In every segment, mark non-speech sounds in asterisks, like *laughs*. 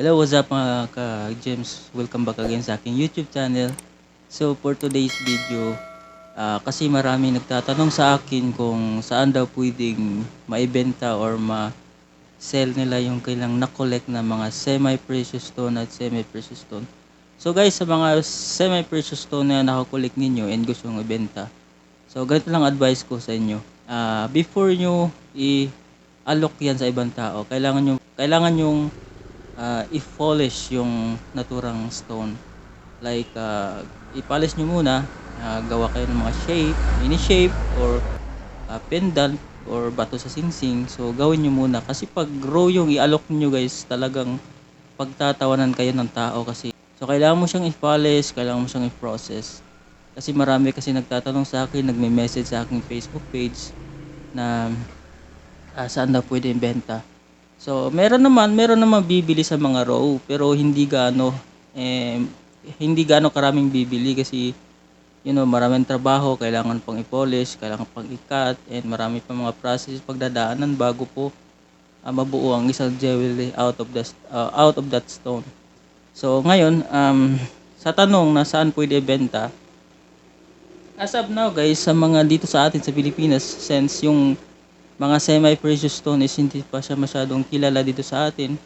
Hello, what's up mga ka-gems? Welcome back again sa aking YouTube channel. So, for today's video, ah, kasi marami nagtatanong sa akin kung saan daw pwedeng maibenta or ma-sell nila yung kailang na-collect na mga semi-precious stone at semi-precious stone. So guys, sa mga semi-precious stone na nakakollect ninyo and gusto nyo ibenta, so ganito lang advice ko sa inyo. Ah, before nyo i-alok yan sa ibang tao, kailangan nyo, kailangan yung ah, i-polish yung naturang stone. Like, ah, i-polish nyo muna, ah, gawa kayo ng mga shape, mini shape, or ah, pendant, or bato sa singsing. So, gawin nyo muna. Kasi pag grow yung i-alok nyo guys, talagang pagtatawanan kayo ng tao kasi. So, kailangan mo siyang i-polish, kailangan mo siyang i-process. Kasi marami kasi nagtatanong sa akin, nagme-message sa aking Facebook page na ah, saan daw pwede ibenta. So, meron naman, meron naman bibili sa mga raw, pero hindi gaano eh, hindi gaano karaming bibili kasi you know, maraming trabaho, kailangan pang i-polish, kailangan pang i-cut, and marami pa mga process pagdadaanan bago po ah, mabuo ang isang jewelry out of the ah, out of that stone. So, ngayon, um, sa tanong na saan pwede ibenta, As of now guys, sa mga dito sa atin sa Pilipinas, since yung mga semi-precious stone is hindi pa siya masyadong kilala dito sa atin.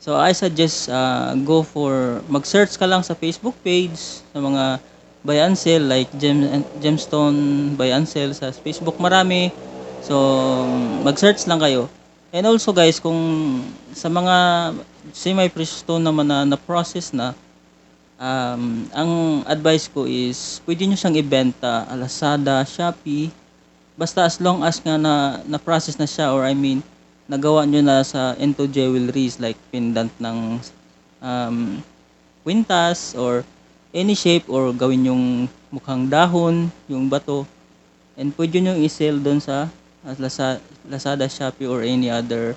So I suggest uh, go for, mag-search ka lang sa Facebook page, sa mga buy and sell like gem, gemstone buy and sell sa Facebook marami. So mag-search lang kayo. And also guys, kung sa mga semi-precious stone naman na na-process na, um, ang advice ko is pwede nyo siyang ibenta Lazada, Shopee basta as long as nga na na-process na siya or I mean nagawa nyo na sa into jewelries like pendant ng um, kwintas or any shape or gawin yung mukhang dahon, yung bato and pwede nyo i-sell doon sa uh, Lazada, Lazada, Shopee or any other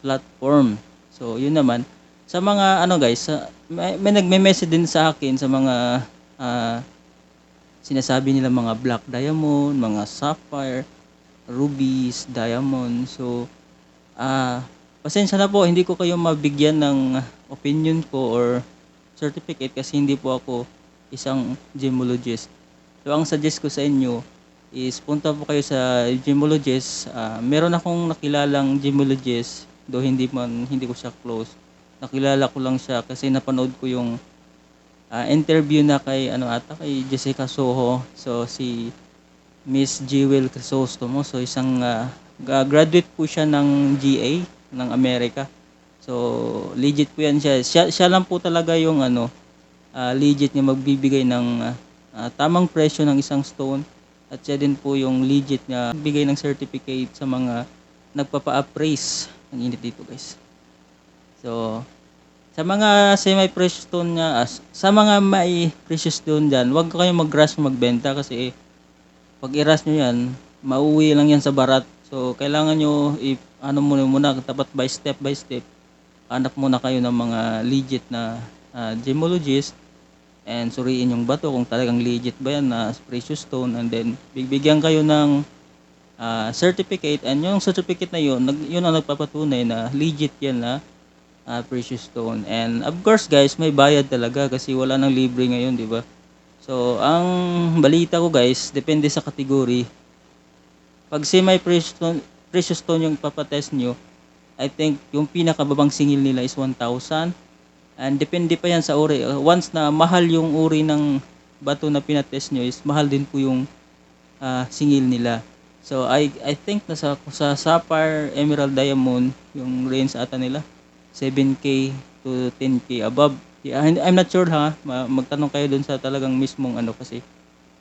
platform. So, yun naman. Sa mga ano guys, sa, may, may nagme-message din sa akin sa mga ah, sinasabi nila mga black diamond, mga sapphire, rubies, diamond. So, ah pasensya na po, hindi ko kayo mabigyan ng opinion ko or certificate kasi hindi po ako isang gemologist. So, ang suggest ko sa inyo is punta po kayo sa gemologist. Ah, meron akong nakilalang gemologist, do hindi man hindi ko siya close. Nakilala ko lang siya kasi napanood ko yung ah, interview na kay ano ata kay Jessica Soho. So si Miss Jewel Crisostomo. So isang ga- graduate po siya ng GA ng Amerika. So legit po yan siya. Siya, siya lang po talaga yung ano ah, legit niya magbibigay ng ah, tamang presyo ng isang stone at siya din po yung legit niya bigay ng certificate sa mga nagpapa-appraise ng init dito guys. So, sa mga semi-precious stone niya, as, sa mga may precious stone dyan, huwag kayong mag-rush magbenta kasi pag i-rush nyo yan, mauwi lang yan sa barat. So, kailangan nyo, i, ano muna muna, dapat by step by step, hanap muna kayo ng mga legit na ah, gemologist and suriin yung bato kung talagang legit ba yan na precious stone and then bibigyan kayo ng ah, certificate and yung certificate na yun, nag, yun ang nagpapatunay na legit yan na ah, precious stone. And of course guys, may bayad talaga kasi wala nang libre ngayon, di ba? So, ang balita ko guys, depende sa category. Pag semi-precious stone, precious stone yung papatest nyo, I think yung pinakababang singil nila is 1,000. And depende pa yan sa uri. Uh, Once na mahal yung uri ng bato na pinatest nyo is mahal din po yung ah, singil nila. So I I think nasa sa sapphire, emerald, diamond yung range ata nila 7k to 10k above. I'm not sure ha. Ma- Magtanong kayo dun sa talagang mismong ano kasi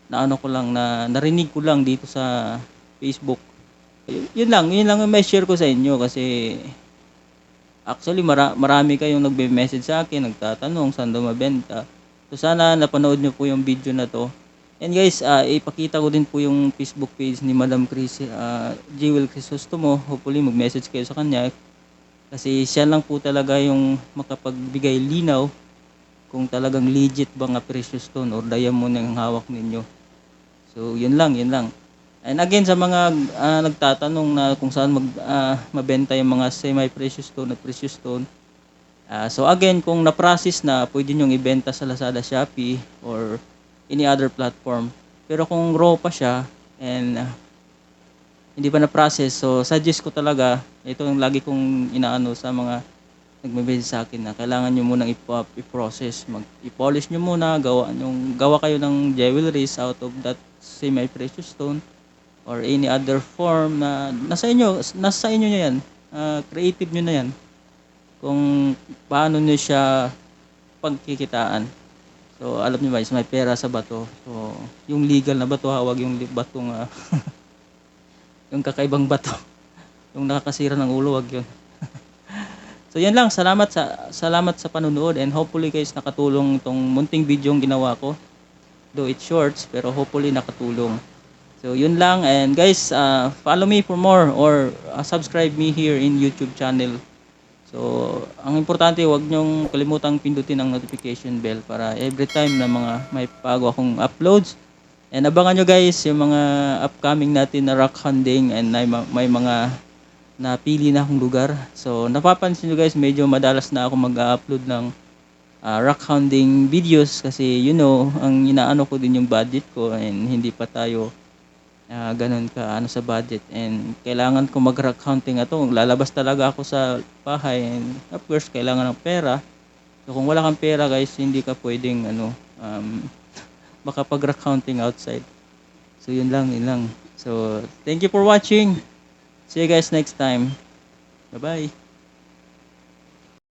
naano ko lang na narinig ko lang dito sa Facebook. Yun, lang, yun lang ang may share ko sa inyo kasi actually mara- marami kayong nagbe-message sa akin, nagtatanong saan daw mabenta. So sana napanood nyo po yung video na to. And guys, ah, ipakita ko din po yung Facebook page ni Madam Chris, uh, Jewel Crisostomo. Hopefully mag-message kayo sa kanya. Kasi siya lang po talaga yung makapagbigay linaw kung talagang legit ba nga precious stone or diamond ang hawak ninyo. So, yun lang, yun lang. And again, sa mga ah, nagtatanong na kung saan mag, ah, mabenta yung mga semi-precious stone at precious stone, Ah, so again, kung na-process na, pwede nyo ibenta sa Lazada, Shopee, or any other platform. Pero kung raw pa siya, and ah, hindi pa na-process, so suggest ko talaga, ito yung lagi kong inaano sa mga nagme-message sa akin na kailangan nyo munang i-process, mag i-polish nyo muna, gawa, yung, gawa kayo ng jewelries out of that semi-precious stone or any other form na nasa inyo, nasa inyo na yan, Ah, creative nyo na yan kung paano nyo siya pagkikitaan. So, alam niyo ba, may pera sa bato. So, yung legal na bato, hawag yung batong, ah, *laughs* yung kakaibang bato. *laughs* yung nakakasira ng ulo, wag yun. *laughs* so, yan lang. Salamat sa, salamat sa panunood and hopefully guys, nakatulong itong munting video yung ginawa ko. Though it's shorts, pero hopefully nakatulong. So, yun lang. And guys, ah, follow me for more or ah, subscribe me here in YouTube channel. So, ang importante, huwag nyong kalimutang pindutin ang notification bell para every time na mga may bago akong uploads. And abangan nyo guys yung mga upcoming natin na rock hunting and may, ma- may mga napili na akong lugar. So, napapansin nyo guys, medyo madalas na ako mag-upload ng ah, rock hunting videos kasi you know, ang inaano ko din yung budget ko and hindi pa tayo ah, ganun ka ano sa budget. And kailangan ko mag rock hunting ato lalabas talaga ako sa bahay and of course kailangan ng pera. So kung wala kang pera guys hindi ka pwedeng ano um, makapag rock hunting outside. So yun lang yun lang. So thank you for watching. See you guys next time. Bye bye